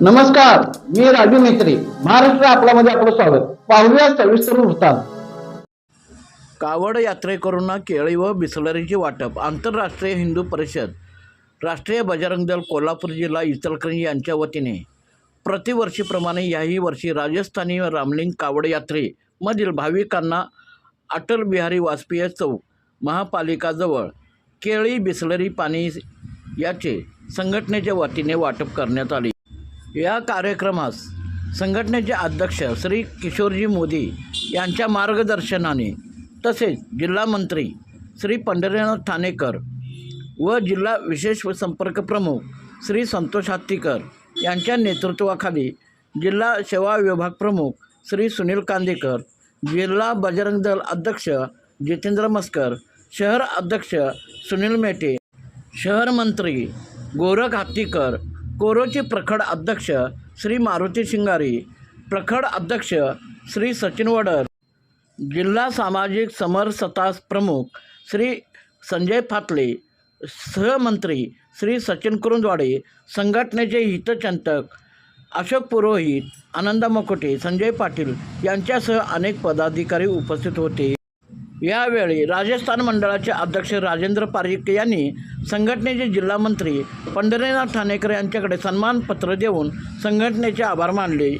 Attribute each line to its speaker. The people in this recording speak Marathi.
Speaker 1: नमस्कार मी राजू मेत्री महाराष्ट्र आपल्यामध्ये आपलं स्वागत. पाहूया सविस्तर वृत्तांत.
Speaker 2: कावड यात्रेकरूंना केळी व बिसलरीचे वाटप. आंतरराष्ट्रीय हिंदू परिषद राष्ट्रीय बजरंग दल कोल्हापूर जिल्हा इचलकरंजी यांच्या वतीने प्रतिवर्षीप्रमाणे याही वर्षी राजस्थानी रामलिंग कावड यात्रेमधील भाविकांना अटल बिहारी वाजपेयी चौक महापालिकाजवळ केळी बिसलरी पाणी याचे संघटनेच्या वतीने वाटप करण्यात आले. या कार्यक्रमास संघटनेचे अध्यक्ष श्री किशोरजी मोदी यांच्या मार्गदर्शनाने तसेच जिल्हा मंत्री श्री पंढरीनाथ ठाणेकर व जिल्हा विशेष संपर्क प्रमुख श्री संतोष हत्तीकर यांच्या नेतृत्वाखाली जिल्हा सेवा विभाग प्रमुख श्री सुनील कांदेकर जिल्हा बजरंग दल अध्यक्ष जितेंद्र मस्कर शहर अध्यक्ष सुनील मेटे शहर मंत्री गोरख हत्तीकर कोरोचे प्रखड अध्यक्ष श्री मारुती शिंगारी प्रखड अध्यक्ष श्री सचिन वडर जिल्हा सामाजिक समरसता प्रमुख श्री संजय फातले सहमंत्री श्री सचिन कुरुंदवाडे संघटनेचे हितचिंतक अशोक पुरोहित आनंदा मकोटे संजय पाटील यांच्यासह अनेक पदाधिकारी उपस्थित होते. यावेळी राजस्थान मंडळाचे अध्यक्ष राजेंद्र पारिक यांनी संघटनेचे जिल्हा मंत्री पंढरीनाथ ठाणेकर यांच्याकडे सन्मानपत्र देऊन संघटनेचे आभार मानले.